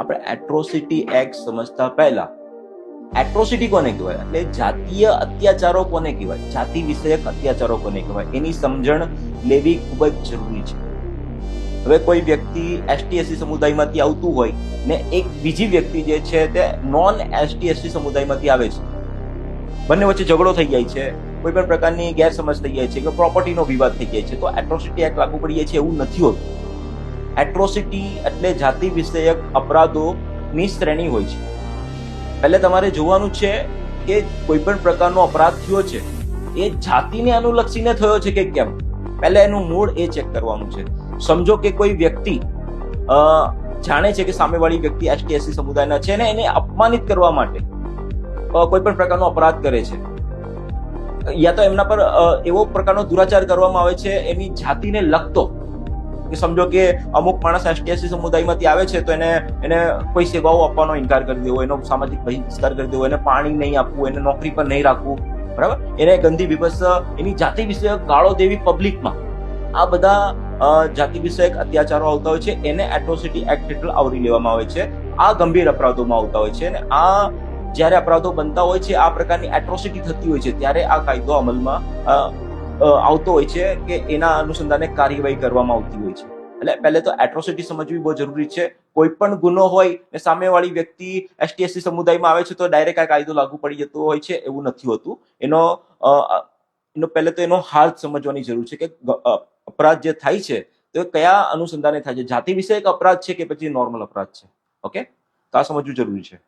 આપણે atrocity act સમજતા પહેલા એટ્રોસિટી કોને કહેવાય? એટલે જાતીય અત્યાચારો કોને કહેવાય? જાતિ વિષયક અત્યાચારો કોને કહેવાય? એની સમજણ લેવી ખૂબ જ જરૂરી છે. હવે કોઈ વ્યક્તિ એસટી એસસી સમુદાયમાંથી આવતું હોય ને એક બીજી વ્યક્તિ જે છે તે નોન એસટી એસટી સમુદાયમાંથી આવે છે. બંને વચ્ચે ઝઘડો થઈ જાય છે. કોઈ પણ પ્રકારની ગેરસમજ થઈ જાય છે કે પ્રોપર્ટીનો વિવાદ થઈ જાય છે. તો એટ્રોસિટી એક્ટ લાગુ પડી જાય છે એવું નથી હોતું. એટ્રોસિટી એટલે જાતિ વિષયક અપરાધોની શ્રેણી હોય છે. એટલે તમારે જોવાનું છે કે કોઈ પણ પ્રકારનો અપરાધ થયો છે, એ જાતિને અનુલક્ષીને થયો છે કે કેમ? પહેલા એનું મૂળ એ ચેક કરવાનું છે. સમજો કે કોઈ વ્યક્તિ જાણે છે કે સામેવાળી વ્યક્તિ એસટી એસસી સમુદાયના છે ને એને અપમાનિત કરવા માટે કોઈ પણ પ્રકારનો અપરાધ કરે છે. યા તો એમના પર એવો પ્રકારનો દુરાચાર કરવામાં આવે છે, એની જાતિને લગતો કે સમજો કે અમુક માણસ એસટીએસસી સમુદાયમાંથી આવે છે, તો એને એને કોઈ સેવાઓ આપવાનો ઇનકાર કરી દેવો, એનો સામાજિક બહિષ્કાર કરી દેવો, એને પાણી નહીં આપવું, એને નોકરી પર નહીં રાખવું, બરાબર? એને ગંદી વિભત્સ એની જાતિ વિષયક ગાળો દેવી પબ્લિકમાં આ બધા જાતિ વિષયક અત્યાચારો આવતા હોય છે, એને એટ્રોસિટી એક્ટ હેઠળ આવરી લેવામાં આવે છે. આ ગંભીર અપરાધોમાં આવતા હોય છે અને આ જ્યારે અપરાધો બનતા હોય છે, આ પ્રકારની એટ્રોસિટી થતી હોય છે, ત્યારે આ કાયદો અમલમાં આવતો હોય છે કે એના અનુસંધાને કાર્યવાહી કરવામાં આવતી હોય છે. એટલે પહેલે તો એટ્રોસિટી સમજવી બહુ જરૂરી છે. કોઈ પણ ગુનો હોય ને સામેવાળી વ્યક્તિ એસટીએસસી સમુદાયમાં આવે છે તો ડાયરેક્ટ આ કાયદો લાગુ પડી જતો હોય છે એવું નથી હોતું. એનો એનો પહેલે તો એનો હાલ સમજવાની જરૂર છે કે અપરાધ જે થાય છે તો કયા અનુસંધાને થાય છે? જાતિ વિષયક અપરાધ છે કે પછી નોર્મલ અપરાધ છે? ઓકે તો આ સમજવું જરૂરી છે.